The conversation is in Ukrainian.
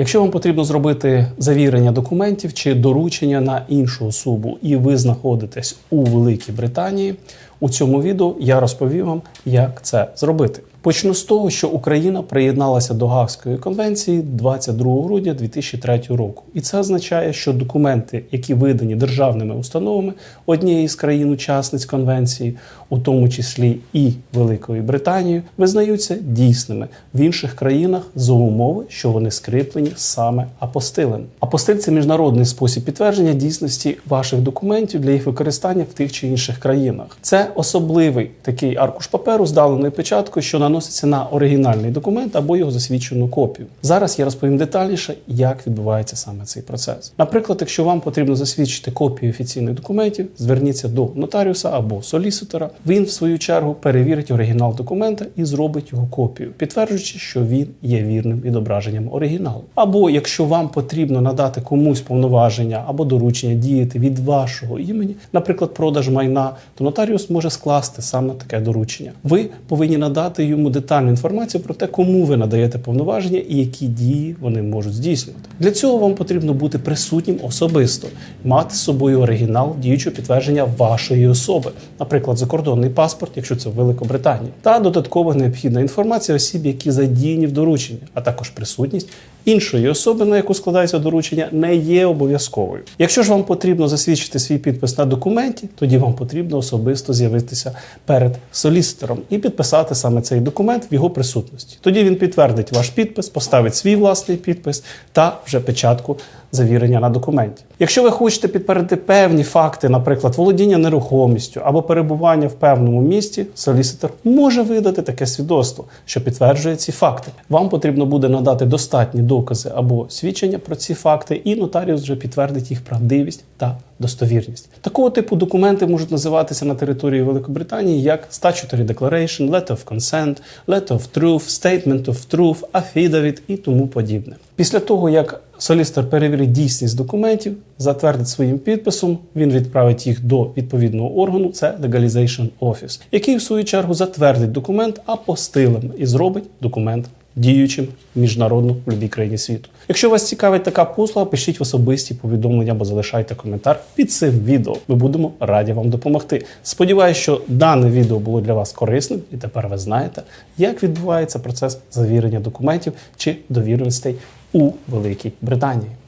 Якщо вам потрібно зробити завірення документів чи доручення на іншу особу, і ви знаходитесь у Великій Британії, у цьому відео я розповім вам, як це зробити. Почну з того, що Україна приєдналася до Гаагської конвенції 22 грудня 2003 року, і це означає, що документи, які видані державними установами однієї з країн-учасниць конвенції, у тому числі і Великою Британією, визнаються дійсними в інших країнах за умови, що вони скріплені саме апостилем. Апостиль це міжнародний спосіб підтвердження дійсності ваших документів для їх використання в тих чи інших країнах. Це особливий такий аркуш паперу з даною що наноситься на оригінальний документ або його засвідчену копію. Зараз я розповім детальніше, як відбувається саме цей процес. Наприклад, якщо вам потрібно засвідчити копію офіційних документів, зверніться до нотаріуса або соліситора. Він, в свою чергу, перевірить оригінал документа і зробить його копію, підтверджуючи, що він є вірним відображенням оригіналу. Або якщо вам потрібно надати комусь повноваження або доручення діяти від вашого імені, наприклад, продаж майна, то нотаріус може скласти саме таке доручення. Ви повинні надати йому детальну інформацію про те, кому ви надаєте повноваження і які дії вони можуть здійснювати. Для цього вам потрібно бути присутнім особисто, мати з собою оригінал діючого підтвердження вашої особи, наприклад, закордонний паспорт, якщо це в Великобританії, та додаткова необхідна інформація осіб, які задіяні в дорученні, а також присутність іншої особи, на яку складається доручення, не є обов'язковою. Якщо ж вам потрібно засвідчити свій підпис на документі, тоді вам потрібно особисто з'явитися перед соліситором і підписати саме цей документ в його присутності. Тоді він підтвердить ваш підпис, поставить свій власний підпис та вже печатку завірення на документі. Якщо ви хочете підтвердити певні факти, наприклад, володіння нерухомістю або перебування в певному місті, соліситор може видати таке свідоцтво, що підтверджує ці факти. Вам потрібно буде надати достатні докази або свідчення про ці факти, і нотаріус вже підтвердить їх правдивість та достовірність. Такого типу документи можуть називатися на території Великобританії як Statutory Declaration, Letter of Consent, Letter of Truth, Statement of Truth, Affidavit і тому подібне. Після того, як солістер перевірить дійсність документів, затвердить своїм підписом, він відправить їх до відповідного органу, це Legalization Office, який в свою чергу затвердить документ апостилем і зробить документ діючим міжнародно в будь-якій країні світу. Якщо вас цікавить така послуга, пишіть в особисті повідомлення або залишайте коментар під цим відео. Ми будемо раді вам допомогти. Сподіваюсь, що дане відео було для вас корисним, і тепер ви знаєте, як відбувається процес завірення документів чи довіреностей у Великій Британії.